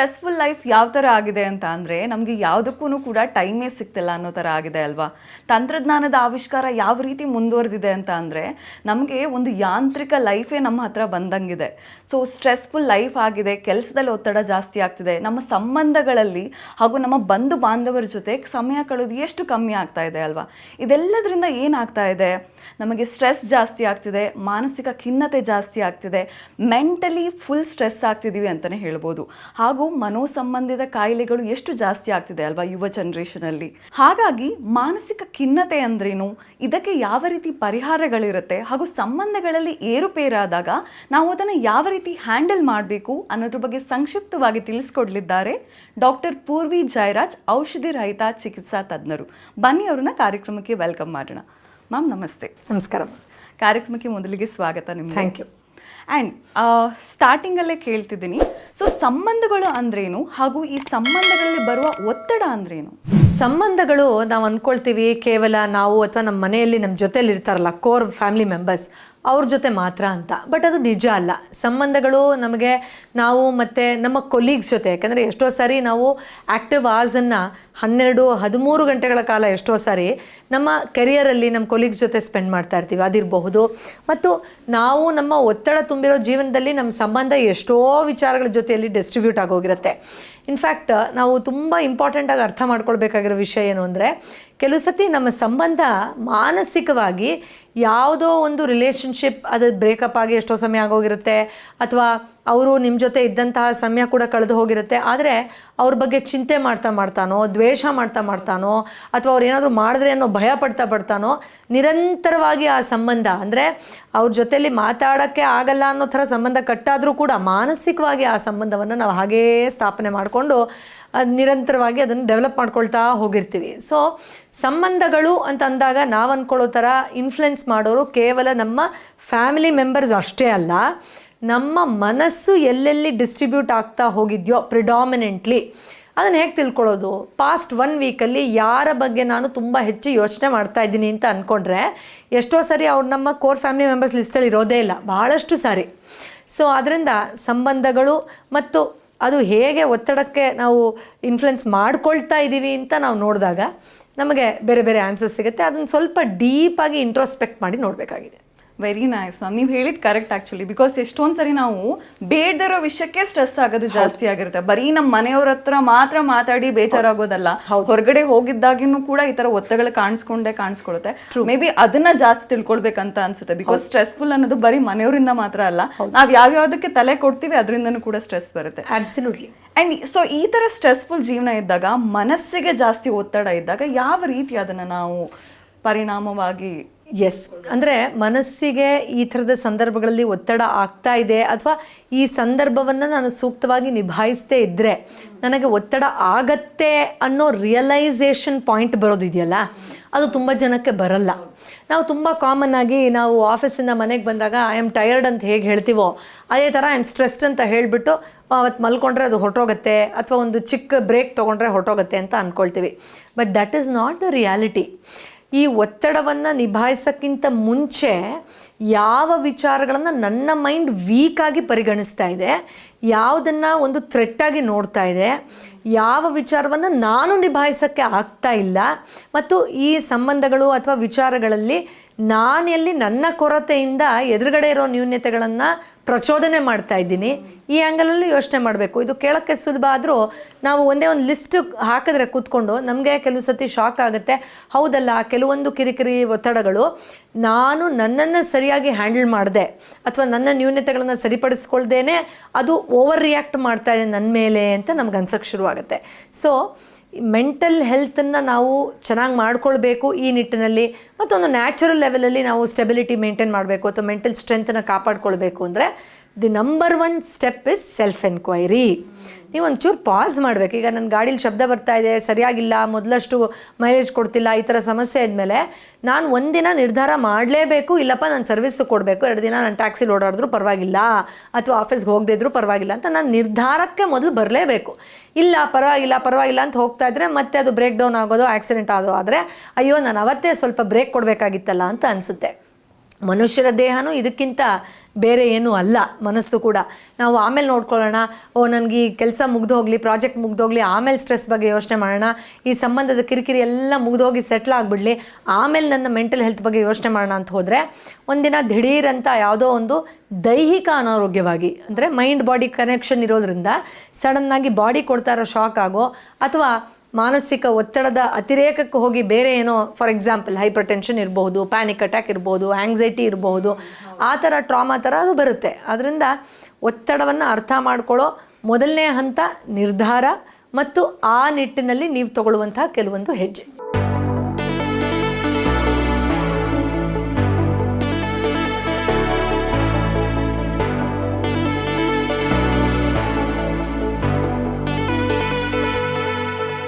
Stressful life ಯಾವ ಥರ ಆಗಿದೆ ಅಂತ ಅಂದರೆ ನಮಗೆ ಯಾವುದಕ್ಕೂ ಕೂಡ ಟೈಮೇ ಸಿಗ್ತಿಲ್ಲ ಅನ್ನೋ ಥರ ಆಗಿದೆ ಅಲ್ವಾ? ತಂತ್ರಜ್ಞಾನದ ಆವಿಷ್ಕಾರ ಯಾವ ರೀತಿ ಮುಂದುವರೆದಿದೆ ಅಂತ ಅಂದರೆ ನಮಗೆ ಒಂದು ಯಾಂತ್ರಿಕ ಲೈಫೇ ನಮ್ಮ ಹತ್ರ ಬಂದಂಗಿದೆ. ಸೊ ಸ್ಟ್ರೆಸ್ಫುಲ್ ಲೈಫ್ ಆಗಿದೆ, ಕೆಲಸದಲ್ಲಿ ಒತ್ತಡ ಜಾಸ್ತಿ ಆಗ್ತಿದೆ, ನಮ್ಮ ಸಂಬಂಧಗಳಲ್ಲಿ ಹಾಗೂ ನಮ್ಮ ಬಂಧು ಬಾಂಧವರ ಜೊತೆ ಸಮಯ ಕಳೆದು ಎಷ್ಟು ಕಮ್ಮಿ ಆಗ್ತಾ ಇದೆ ಅಲ್ವಾ? ಇದೆಲ್ಲದರಿಂದ ಏನಾಗ್ತಾ ಇದೆ? ನಮಗೆ ಸ್ಟ್ರೆಸ್ ಜಾಸ್ತಿ ಆಗ್ತಿದೆ, ಮಾನಸಿಕ ಖಿನ್ನತೆ ಜಾಸ್ತಿ ಆಗ್ತಿದೆ ಮೆಂಟಲಿ ಫುಲ್ ಸ್ಟ್ರೆಸ್ ಆಗ್ತಿದ್ದೀವಿ ಅಂತಲೇ ಹೇಳ್ಬೋದು. ಹಾಗೂ ಮನೋಸಂಬಂಧಿತ ಕಾಯಿಲೆಗಳು ಎಷ್ಟು ಜಾಸ್ತಿ ಆಗ್ತಿದೆ ಅಲ್ವಾ ಯುವ ಜನ್ರೇಷನಲ್ಲಿ ಹಾಗಾಗಿ ಮಾನಸಿಕ ಖಿನ್ನತೆ ಅಂದ್ರೇನು? ಇದಕ್ಕೆ ಯಾವ ರೀತಿ ಪರಿಹಾರಗಳಿರುತ್ತೆ? ಹಾಗೂ ಸಂಬಂಧಗಳಲ್ಲಿ ಏರುಪೇರಾದಾಗ ನಾವು ಅದನ್ನು ಯಾವ ರೀತಿ ಹ್ಯಾಂಡಲ್ ಮಾಡಬೇಕು ಅನ್ನೋದ್ರ ಬಗ್ಗೆ ಸಂಕ್ಷಿಪ್ತವಾಗಿ ತಿಳಿಸ್ಕೊಡ್ಲಿದ್ದಾರೆ ಡಾಕ್ಟರ್ ಪೂರ್ವಿ ಜಯರಾಜ್ ಔಷಧಿ ರಹಿತ ಚಿಕಿತ್ಸಾ ತಜ್ಞರು. ಬನ್ನಿ ಅವ್ರನ್ನ ಕಾರ್ಯಕ್ರಮಕ್ಕೆ ವೆಲ್ಕಮ್ ಮಾಡೋಣ. ಮ್ಯಾಮ್ ನಮಸ್ತೆ. ನಮಸ್ಕಾರ. ಕಾರ್ಯಕ್ರಮಕ್ಕೆ ಮೊದಲಿಗೆ ಸ್ವಾಗತ ನಿಮ್ಗೆ. ಥ್ಯಾಂಕ್ ಯು ಆ್ಯಂಡ್ ಸ್ಟಾರ್ಟಿಂಗಲ್ಲೇ ಕೇಳ್ತಿದ್ದೀನಿ. ಸೊ ಸಂಬಂಧಗಳು ಅಂದ್ರೇನು? ಹಾಗೂ ಈ ಸಂಬಂಧಗಳಲ್ಲಿ ಬರುವ ಒತ್ತಡ ಅಂದ್ರೇನು? ಸಂಬಂಧಗಳು ನಾವು ಅಂದ್ಕೊಳ್ತೀವಿ ಕೇವಲ ನಾವು ಅಥವಾ ನಮ್ಮ ಮನೆಯಲ್ಲಿ ನಮ್ಮ ಜೊತೆಯಲ್ಲಿ ಇರ್ತಾರಲ್ಲ ಕೋರ್ ಫ್ಯಾಮಿಲಿ ಮೆಂಬರ್ಸ್ ಅವ್ರ ಜೊತೆ ಮಾತ್ರ ಅಂತ. ಬಟ್ ಅದು ನಿಜ ಅಲ್ಲ. ಸಂಬಂಧಗಳು ನಮಗೆ ನಾವು ಮತ್ತು ನಮ್ಮ ಕೊಲೀಗ್ಸ್ ಜೊತೆ, ಯಾಕಂದರೆ ಎಷ್ಟೋ ಸಾರಿ ನಾವು ಆ್ಯಕ್ಟಿವ್ ಆರ್ಸನ್ನು ಹನ್ನೆರಡು, ಹದಿಮೂರು ಗಂಟೆಗಳ ಕಾಲ ಎಷ್ಟೋ ಸಾರಿ ನಮ್ಮ ಕೆರಿಯರಲ್ಲಿ ನಮ್ಮ ಕೊಲೀಗ್ಸ್ ಜೊತೆ ಸ್ಪೆಂಡ್ ಮಾಡ್ತಾ ಇರ್ತೀವಿ. ಅದಿರಬಹುದು. ಮತ್ತು ನಾವು ನಮ್ಮ ಒತ್ತಡ ತುಂಬಿರೋ ಜೀವನದಲ್ಲಿ ನಮ್ಮ ಸಂಬಂಧ ಎಷ್ಟೋ ವಿಚಾರಗಳ ಜೊತೆಯಲ್ಲಿ ಡಿಸ್ಟ್ರಿಬ್ಯೂಟ್ ಆಗೋಗಿರುತ್ತೆ. ಇನ್ಫ್ಯಾಕ್ಟ್ ನಾವು ತುಂಬ ಇಂಪಾರ್ಟೆಂಟಾಗಿ ಅರ್ಥ ಮಾಡ್ಕೊಳ್ಬೇಕಾಗಿರೋ ವಿಷಯ ಏನು ಅಂದರೆ, ಕೆಲವು ಸತಿ ನಮ್ಮ ಸಂಬಂಧ ಮಾನಸಿಕವಾಗಿ ಯಾವುದೋ ಒಂದು ರಿಲೇಷನ್ಶಿಪ್ ಅದು ಬ್ರೇಕಪ್ ಆಗಿ ಎಷ್ಟೋ ಸಮಯ ಆಗೋಗಿರುತ್ತೆ, ಅಥವಾ ಅವರು ನಿಮ್ಮ ಜೊತೆ ಇದ್ದಂತಹ ಸಮಯ ಕೂಡ ಕಳೆದು ಹೋಗಿರುತ್ತೆ. ಆದರೆ ಅವ್ರ ಬಗ್ಗೆ ಚಿಂತೆ ಮಾಡ್ತಾ ಮಾಡ್ತಾನೋ, ದ್ವೇಷ ಮಾಡ್ತಾ ಮಾಡ್ತಾನೋ, ಅಥವಾ ಅವ್ರು ಏನಾದರೂ ಮಾಡಿದ್ರೆ ಅನ್ನೋ ಭಯ ಪಡ್ತಾ ಪಡ್ತಾನೋ, ನಿರಂತರವಾಗಿ ಆ ಸಂಬಂಧ, ಅಂದರೆ ಅವ್ರ ಜೊತೆಯಲ್ಲಿ ಮಾತಾಡೋಕ್ಕೆ ಆಗಲ್ಲ ಅನ್ನೋ ಥರ ಸಂಬಂಧ ಕಟ್ಟಾದರೂ ಕೂಡ ಮಾನಸಿಕವಾಗಿ ಆ ಸಂಬಂಧವನ್ನು ನಾವು ಹಾಗೇ ಸ್ಥಾಪನೆ ಮಾಡಿಕೊಂಡು ನಿರಂತರವಾಗಿ ಅದನ್ನು ಡೆವಲಪ್ ಮಾಡ್ಕೊಳ್ತಾ ಹೋಗಿರ್ತೀವಿ. ಸೊ ಸಂಬಂಧಗಳು ಅಂತ ಅಂದಾಗ ನಾವು ಅಂದ್ಕೊಳ್ಳೋ ಥರ ಇನ್ಫ್ಲುಯೆನ್ಸ್ ಮಾಡೋರು ಕೇವಲ ನಮ್ಮ ಫ್ಯಾಮಿಲಿ ಮೆಂಬರ್ಸ್ ಅಷ್ಟೇ ಅಲ್ಲ. ನಮ್ಮ ಮನಸ್ಸು ಎಲ್ಲೆಲ್ಲಿ ಡಿಸ್ಟ್ರಿಬ್ಯೂಟ್ ಆಗ್ತಾ ಹೋಗಿದೆಯೋ ಪ್ರಿಡಾಮಿನೆಂಟ್ಲಿ ಅದನ್ನು ಹೇಗೆ ತಿಳ್ಕೊಳ್ಳೋದು? ಪಾಸ್ಟ್ ಒನ್ ವೀಕಲ್ಲಿ ಯಾರ ಬಗ್ಗೆ ನಾನು ತುಂಬ ಹೆಚ್ಚು ಯೋಚನೆ ಮಾಡ್ತಾ ಇದ್ದೀನಿ ಅಂತ ಅಂದ್ಕೊಂಡ್ರೆ ಎಷ್ಟೋ ಸರಿ ಅವ್ರು ನಮ್ಮ ಕೋರ್ ಫ್ಯಾಮಿಲಿ ಮೆಂಬರ್ಸ್ ಲಿಸ್ಟಲ್ಲಿ ಇರೋದೇ ಇಲ್ಲ. ಭಾಳಷ್ಟು ಸಾರಿ. ಸೊ ಅದರಿಂದ ಸಂಬಂಧಗಳು ಮತ್ತು ಅದು ಹೇಗೆ ಒತ್ತಡಕ್ಕೆ ನಾವು ಇನ್ಫ್ಲುಯೆನ್ಸ್ ಮಾಡ್ಕೊಳ್ತಾ ಇದ್ದೀವಿ ಅಂತ ನಾವು ನೋಡಿದಾಗ ನಮಗೆ ಬೇರೆ ಬೇರೆ ಆನ್ಸರ್ಸ್ ಸಿಗುತ್ತೆ. ಅದನ್ನು ಸ್ವಲ್ಪ ಡೀಪಾಗಿ ಇಂಟ್ರೋಸ್ಪೆಕ್ಟ್ ಮಾಡಿ ನೋಡಬೇಕಾಗಿದೆ. ವೆರಿ ನೈಸ್ ಮ್ಯಾಮ್ ನೀವು ಹೇಳಿದ್ ಕರೆಕ್ಟ್ ಆಕ್ಚುಲಿ ಬಿಕಾಸ್ ಎಷ್ಟೊಂದು ಸರಿ ನಾವು ಬೇಡದಿರೋ ವಿಷಯಕ್ಕೆ ಸ್ಟ್ರೆಸ್ ಆಗೋದು ಜಾಸ್ತಿ ಆಗಿರುತ್ತೆ. ಬರೀ ನಮ್ಮ ಮನೆಯವ್ರ ಹತ್ರ ಮಾತ್ರ ಮಾತಾಡಿ ಬೇಜಾರಾಗೋದಲ್ಲ. ಹೊರಗಡೆ ಹೋಗಿದ್ದಾಗಿನೂ ಕೂಡ ಈ ತರ ಒತ್ತಗಳು ಕಾಣಿಸ್ಕೊಂಡೇ ಕಾಣಿಸ್ಕೊಳುತ್ತೆ. ಮೇ ಬಿ ಅದನ್ನ ಜಾಸ್ತಿ ತಿಳ್ಕೊಳ್ಬೇಕಂತ ಅನ್ಸುತ್ತೆ. ಬಿಕಾಸ್ ಸ್ಟ್ರೆಸ್ಫುಲ್ ಅನ್ನೋದು ಬರೀ ಮನೆಯವರಿಂದ ಮಾತ್ರ ಅಲ್ಲ. ನಾವ್ ಯಾವ್ಯಾವ್ದಕ್ಕೆ ತಲೆ ಕೊಡ್ತೀವಿ ಅದರಿಂದನೂ ಕೂಡ ಸ್ಟ್ರೆಸ್ ಬರುತ್ತೆ. ಅಬ್ಸಲ್ಯೂಟ್ಲಿ ಅಂಡ್ ಸೊ ಈ ತರ ಸ್ಟ್ರೆಸ್ಫುಲ್ ಜೀವನ ಇದ್ದಾಗ ಮನಸ್ಸಿಗೆ ಜಾಸ್ತಿ ಒತ್ತಡ ಇದ್ದಾಗ ಯಾವ ರೀತಿ ಅದನ್ನ ನಾವು ಪರಿಣಾಮವಾಗಿ ಎಸ್ ಅಂದರೆ ಮನಸ್ಸಿಗೆ ಈ ಥರದ ಸಂದರ್ಭಗಳಲ್ಲಿ ಒತ್ತಡ ಆಗ್ತಾ ಇದೆ ಅಥವಾ ಈ ಸಂದರ್ಭವನ್ನು ನಾನು ಸೂಕ್ತವಾಗಿ ನಿಭಾಯಿಸದೇ ಇದ್ದರೆ ನನಗೆ ಒತ್ತಡ ಆಗತ್ತೆ ಅನ್ನೋ ರಿಯಲೈಸೇಷನ್ ಪಾಯಿಂಟ್ ಬರೋದಿದೆಯಲ್ಲ ಅದು ತುಂಬ ಜನಕ್ಕೆ ಬರಲ್ಲ. ನಾವು ತುಂಬ ಕಾಮನ್ ಆಗಿ ನಾವು ಆಫೀಸಿಂದ ಮನೆಗೆ ಬಂದಾಗ ಐ ಆಮ್ ಟಯರ್ಡ್ ಅಂತ ಹೇಗೆ ಹೇಳ್ತೀವೋ, ಅದೇ ಥರ ಐ ಆಮ್ ಸ್ಟ್ರೆಸ್ಡ್ ಅಂತ ಹೇಳಿಬಿಟ್ಟು ಅವತ್ತು ಮಲ್ಕೊಂಡ್ರೆ ಅದು ಹೊರಟೋಗುತ್ತೆ ಅಥವಾ ಒಂದು ಚಿಕ್ಕ ಬ್ರೇಕ್ ತೊಗೊಂಡ್ರೆ ಹೊರಟೋಗುತ್ತೆ ಅಂತ ಅಂದ್ಕೊಳ್ತೀವಿ but that is not the reality ಈ ಒತ್ತಡವನ್ನು ನಿಭಾಯಿಸೋಕ್ಕಿಂತ ಮುಂಚೆ ಯಾವ ವಿಚಾರಗಳನ್ನು ನನ್ನ ಮೈಂಡ್ ವೀಕಾಗಿ ಪರಿಗಣಿಸ್ತಾ ಇದೆ, ಯಾವುದನ್ನು ಒಂದು ಥ್ರೆಟ್ಟಾಗಿ ನೋಡ್ತಾ ಇದೆ, ಯಾವ ವಿಚಾರವನ್ನು ನಾನು ನಿಭಾಯಿಸೋಕ್ಕೆ ಆಗ್ತಾ ಇಲ್ಲ, ಮತ್ತು ಈ ಸಂಬಂಧಗಳು ಅಥವಾ ವಿಚಾರಗಳಲ್ಲಿ ನಾನೆಲ್ಲಿ ನನ್ನ ಕೊರತೆಯಿಂದ ಎದುರುಗಡೆ ಇರೋ ನ್ಯೂನ್ಯತೆಗಳನ್ನು ಪ್ರಚೋದನೆ ಮಾಡ್ತಾ ಇದ್ದೀನಿ. ಈ ಆ್ಯಂಗಲಲ್ಲೂ ಯೋಚನೆ ಮಾಡಬೇಕು. ಇದು ಕೇಳೋಕ್ಕೆ ಸುಲಭ ಆದರೂ ನಾವು ಒಂದೇ ಒಂದು ಲಿಸ್ಟ್ ಹಾಕಿದ್ರೆ ಕೂತ್ಕೊಂಡು ನಮಗೆ ಕೆಲವು ಸತಿ ಶಾಕ್ ಆಗುತ್ತೆ. ಹೌದಲ್ಲ, ಕೆಲವೊಂದು ಕಿರಿಕಿರಿ ಒತ್ತಡಗಳು ನಾನು ನನ್ನನ್ನು ಸರಿಯಾಗಿ ಹ್ಯಾಂಡಲ್ ಮಾಡಿದೆ ಅಥವಾ ನನ್ನ ನ್ಯೂನತೆಗಳನ್ನು ಸರಿಪಡಿಸ್ಕೊಳ್ದೇನೆ ಅದು ಓವರ್ ರಿಯಾಕ್ಟ್ ಮಾಡ್ತಾ ಇದೆ ನನ್ನ ಮೇಲೆ ಅಂತ ನಮ್ಗೆ ಅನ್ಸೋಕ್ಕೆ ಶುರುವಾಗುತ್ತೆ. ಸೊ ಮೆಂಟಲ್ ಹೆಲ್ತನ್ನು ನಾವು ಚೆನ್ನಾಗಿ ಮಾಡ್ಕೊಳ್ಬೇಕು ಈ ನಿಟ್ಟಿನಲ್ಲಿ ಮತ್ತೊಂದು ನ್ಯಾಚುರಲ್ ಲೆವೆಲಲ್ಲಿ ನಾವು ಸ್ಟೆಬಿಲಿಟಿ ಮೇಂಟೈನ್ ಮಾಡಬೇಕು ಅಥವಾ ಮೆಂಟಲ್ ಸ್ಟ್ರೆಂತನ್ನು ಕಾಪಾಡ್ಕೊಳ್ಬೇಕು ಅಂದರೆ the number one step is self enquiry ನೀವು ಒಂಚೂರು ಪಾಸ್ ಮಾಡಬೇಕು. ಈಗ ನನ್ನ ಗಾಡೀಲಿ ಶಬ್ದ ಬರ್ತಾ ಇದೆ, ಸರಿಯಾಗಿಲ್ಲ, ಮೊದಲಷ್ಟು ಮೈಲೇಜ್ ಕೊಡ್ತಿಲ್ಲ, ಈ ಥರ ಸಮಸ್ಯೆ ಆದಮೇಲೆ ನಾನು ಒಂದಿನ ನಿರ್ಧಾರ ಮಾಡಲೇಬೇಕು. ಇಲ್ಲಪ್ಪ, ನಾನು ಸರ್ವಿಸ್ ಕೊಡಬೇಕು. ಎರಡು ದಿನ ನಾನು ಟ್ಯಾಕ್ಸಿಲಿ ಓಡಾಡಿದ್ರೂ ಪರವಾಗಿಲ್ಲ, ಅಥವಾ ಆಫೀಸ್ಗೆ ಹೋಗದೇ ಇದ್ರೂ ಪರವಾಗಿಲ್ಲ ಅಂತ ನಾನು ನಿರ್ಧಾರಕ್ಕೆ ಮೊದಲು ಬರಲೇಬೇಕು. ಇಲ್ಲ, ಪರವಾಗಿಲ್ಲ ಪರವಾಗಿಲ್ಲ ಅಂತ ಹೋಗ್ತಾ ಇದ್ರೆ ಮತ್ತೆ ಅದು ಬ್ರೇಕ್ ಡೌನ್ ಆಗೋದು ಆಕ್ಸಿಡೆಂಟ್ ಆದೋ ಆದರೆ, ಅಯ್ಯೋ, ನಾನು ಅವತ್ತೇ ಸ್ವಲ್ಪ ಬ್ರೇಕ್ ಕೊಡಬೇಕಾಗಿತ್ತಲ್ಲ ಅಂತ ಅನಿಸುತ್ತೆ. ಮನುಷ್ಯರ ದೇಹನೂ ಇದಕ್ಕಿಂತ ಬೇರೆ ಏನೂ ಅಲ್ಲ, ಮನಸ್ಸು ಕೂಡ. ನಾವು ಆಮೇಲೆ ನೋಡ್ಕೊಳ್ಳೋಣ, ಓ, ನನಗೆ ಈ ಕೆಲಸ ಮುಗ್ದೋಗ್ಲಿ, ಪ್ರಾಜೆಕ್ಟ್ ಮುಗ್ದೋಗ್ಲಿ, ಆಮೇಲೆ ಸ್ಟ್ರೆಸ್ ಬಗ್ಗೆ ಯೋಚನೆ ಮಾಡೋಣ. ಈ ಸಂಬಂಧದ ಕಿರಿಕಿರಿ ಎಲ್ಲ ಮುಗ್ದೋಗಿ ಸೆಟ್ಲ್ ಆಗಿಬಿಡ್ಲಿ. ಆಮೇಲೆ ನನ್ನ ಮೆಂಟಲ್ ಹೆಲ್ತ್ ಬಗ್ಗೆ ಯೋಚನೆ ಮಾಡೋಣ ಅಂತ ಹೋದರೆ, ಒಂದಿನ ದಿಢೀರಂತ ಯಾವುದೋ ಒಂದು ದೈಹಿಕ ಅನಾರೋಗ್ಯವಾಗಿ, ಅಂದರೆ ಮೈಂಡ್ ಬಾಡಿ ಕನೆಕ್ಷನ್ ಇರೋದ್ರಿಂದ, ಸಡನ್ನಾಗಿ ಬಾಡಿ ಕೊಡ್ತಾ ಇರೋ ಶಾಕ್ ಆಗೋ ಅಥವಾ ಮಾನಸಿಕ ಒತ್ತಡದ ಅತಿರೇಕಕ್ಕೆ ಹೋಗಿ ಬೇರೆ ಏನೋ ಫಾರ್ ಎಕ್ಸಾಂಪಲ್ ಹೈಪರ್ ಟೆನ್ಷನ್ ಇರಬಹುದು ಪ್ಯಾನಿಕ್ ಅಟ್ಯಾಕ್ ಇರ್ಬೋದು ಆಂಗ್ಸೈಟಿ ಇರಬಹುದು ಆ ಥರ ಟ್ರಾಮಾ ಥರ ಅದು ಬರುತ್ತೆ. ಅದರಿಂದ ಒತ್ತಡವನ್ನು ಅರ್ಥ ಮಾಡ್ಕೊಳ್ಳೋ ಮೊದಲನೇ ಹಂತ ನಿರ್ಧಾರ ಮತ್ತು ಆ ನಿಟ್ಟಿನಲ್ಲಿ ನೀವು ತಗೊಳ್ಳುವಂತಹ ಕೆಲವೊಂದು ಹೆಜ್ಜೆ.